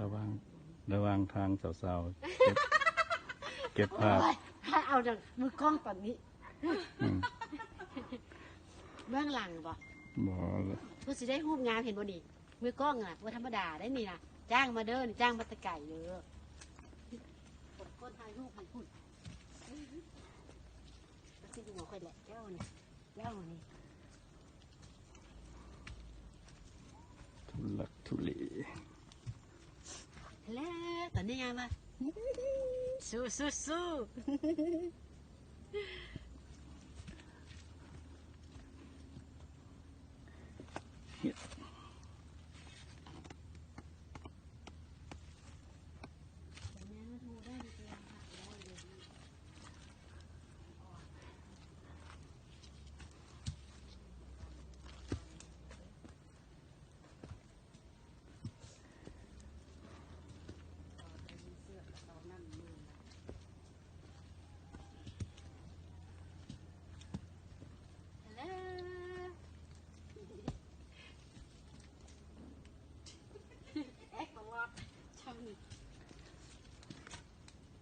ระวังระวังทางสาวๆเก็บเก็บภาพโอ้ยถ้าเอาจากมือกล้องตอนนี้อืมเบื้องหลังบ่บ่เพื่อสิได้รูปงามเห็นบ่นี่มือกล้องอะว่าธรรมดาได้นี่นะจ้างมาเด้อนี่จ้างมาแตะไก่เด้อคนคนถ่ายรูปให้พูดแล้วสิดูหัวค่อยแหละแก้วนี่แก้วนี่ทุลักทุเล แล้วตอนนี้ยังมาสู้สู้สู้ เอ็กบอกว่าช่างนี่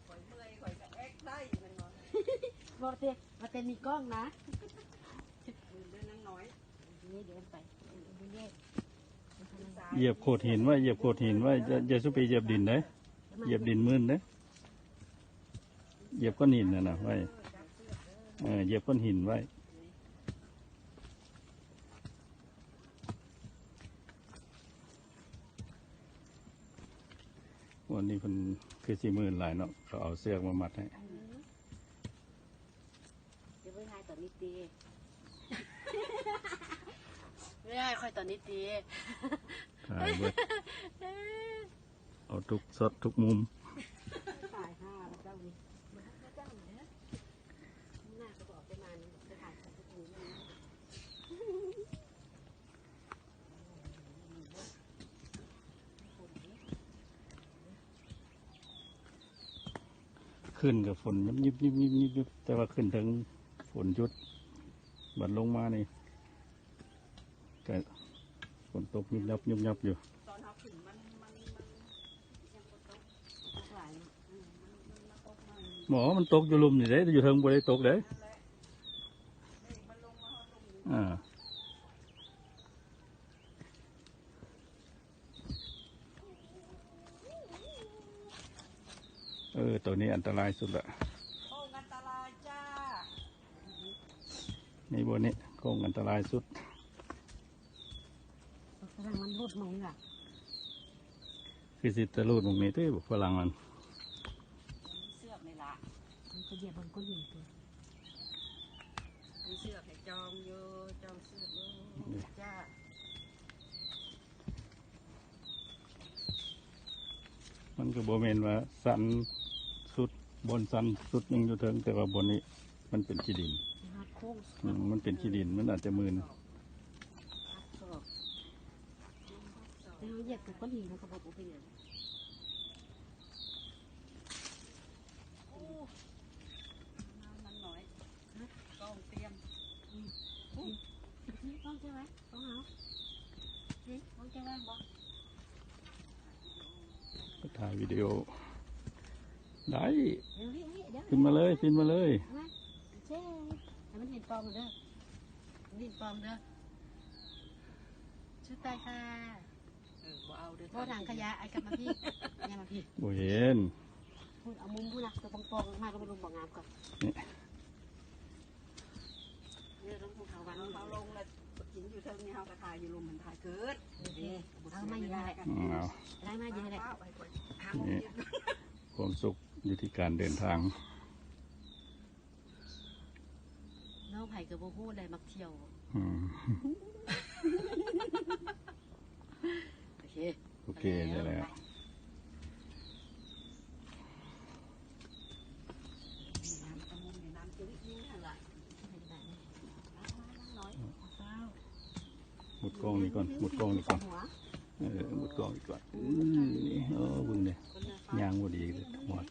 ข่อยเมื่อยข่อยก็เอ็กได้แมันบ่ บอกเตมาเตมีกล้องนะมือเด้อนังน้อยนี่เดินไปดูเย่เหยียบโขดหินไว้เหยียบโขดหินไว้อย่าอย่าสุไปเหยียบดินเด้เหยียบดินมืนเด้เหยียบก้อนหินน่ะนะไว้เออเหยียบก้อนหินไว้วันนี้เพิ่นคือสี่หมื่นหลายเนาะเขาเอาเสื้อกมามัดให้ เดี๋ยวไปถ่ายตอ นนี้ตีไม่ได้ค่อยตอนนี้ตีถ่ายเบิดเอาทุกสดทุกมุมถ่ายห้าแล้วเจ้านี่มาเจ้าเด้อหน้าก็บอกไปมาไปถ่ายกับทุกคนนะขึ้นกับฝนยิบยิบยิบยิบยิบยิบแต่ว่าขึ้นถึง ฝนหยุด บัดลงมานี่ก็ฝนตกยุบยับยุบยับอยู่ตอนเฮาขึ้นมันมันมันยังบ่ตกหลายอืมมันมันมาตกมาหมอมันตกอยู่ลุมนี่เด้อยู่เทิงบ่ได้ตกเด้นั่นแหละนี่มันลงมาเฮาลงอยู่อ่าเออตัวนี้อันตรายสุดละ โอ้อันตรายจ้า นี่บนนี้โค้งอันตรายสุดกำลังมันรูดมองนี่ล่ะคือสิตะลูดตรงนี้ที่ฝรั่งมันมีเสือกนี่ล่ะมันก็เหยียบบนก้อนหินตัวมีเสือกให้จองอยู่จองเสือกอยู่จ้ามันก็บ่แม่นว่าสันสุดบนสันสุดยังอยู่เทิงแต่ว่าบนนี้มันเป็นขี้ดินหาโค้งอืมมันเป็นขี้ดินมันอาจจะมืนศอกแล้วเหยียบกับก้อนหินมันก็บอกว่าเป็นอย่างน้ำมันน้อยกล้องเตรียมนี่ต้องใช่ไหมต้องเอานี่ต้องใช่ไหมบอกก็ถ่ายวิดีโอ ได้ เดี๋ยวนี่นี่เดี๋ยวขึ้นมาเลยขึ้นมาเลยมาเช่ให้ มันเห็นปลอมเด้อมันเห็นปลอมเด้อชุดตายค่ะเออบ่เอาเด้อโบถังขยะไอ้กลับมาพี่เนี่ยมาพี่บ่เห็นพูดเอามุมพูดนะตัวปองๆมาก็มาลงบ่องงามก่อนนี่เนี่ยต้องพูดเขาวันเอานี้เขาลงแล้วกินอยู่เทิงนี่เฮาก็ถ่ายอยู่ลมมันถ่ายเกิดเอามาอยู่นั่นแหละอืมเอาได้มาเยอะแหละป้าไปก่อนหาโมงเย็นความสุขอยู่ที่การเดินทาง น้อง ไผ่กับโบพูดอะไรมักเที่ยวอืมโอเคโอเคได้แล้วน้ำตะมุงนี่น้ำจืดนี่นั่นแหละน้อยหมุดกล้องนี่ก่อนหมุดกล้องนี่ก่อนหัวเออหมุดกล้องนี่ก่อนอืมนี่เออเบึงเนี่ยคนเดินฟ้ายางบ่ดีเลยทั้งหมด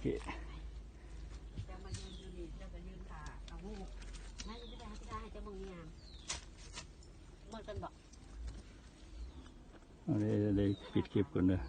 เคจะมายืนอยู่นี่จะมายืนถ่าเอาหูไม่ได้ไม่ได้จะมองงามมันเป็นบอกอันนี้เลยปิดคลิปก่อนเนอะ